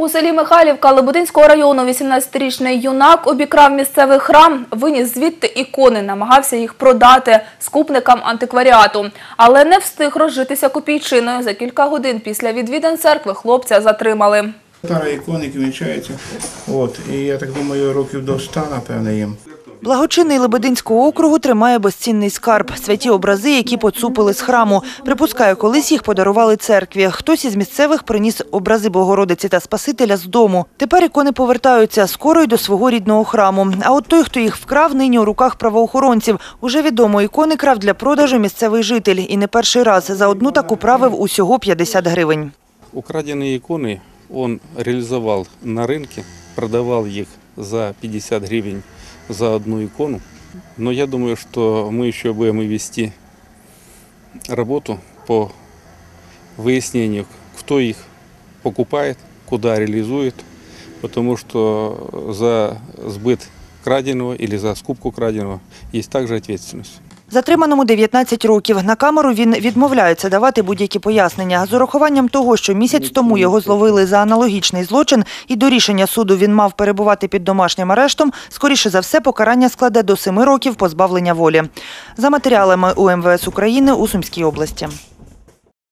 У селі Михайлівка Лебединського району 18-річний юнак обікрав місцевий храм, виніс звідти ікони, намагався їх продати скупникам антикваріату. Але не встиг розжитися копійчиною. За кілька годин після відвідин церкви хлопця затримали. Пара ікони вінчається. От, і я так думаю, років до ста, напевне, їм. Благочинний Лебединського округу тримає безцінний скарб – святі образи, які поцупили з храму. Припускаю, колись їх подарували церкві. Хтось із місцевих приніс образи Богородиці та Спасителя з дому. Тепер ікони повертаються скоро й до свого рідного храму. А от той, хто їх вкрав, нині у руках правоохоронців. Уже відомо, ікони крав для продажу місцевий житель. І не перший раз. За одну таку правив усього 50 гривень. Украденные иконы он реализовал на рынке, продавал их за 50 гривен за одну икону. Но я думаю, что мы еще будем и вести работу по выяснению, кто их покупает, куда реализует, потому что за сбыт краденого или за скупку краденого есть также ответственность. Затриманому 19 років. На камеру він відмовляється давати будь-які пояснення. З урахуванням того, що місяць тому його зловили за аналогічний злочин і до рішення суду він мав перебувати під домашнім арештом, скоріше за все покарання складе до 7 років позбавлення волі. За матеріалами УМВС України у Сумській області.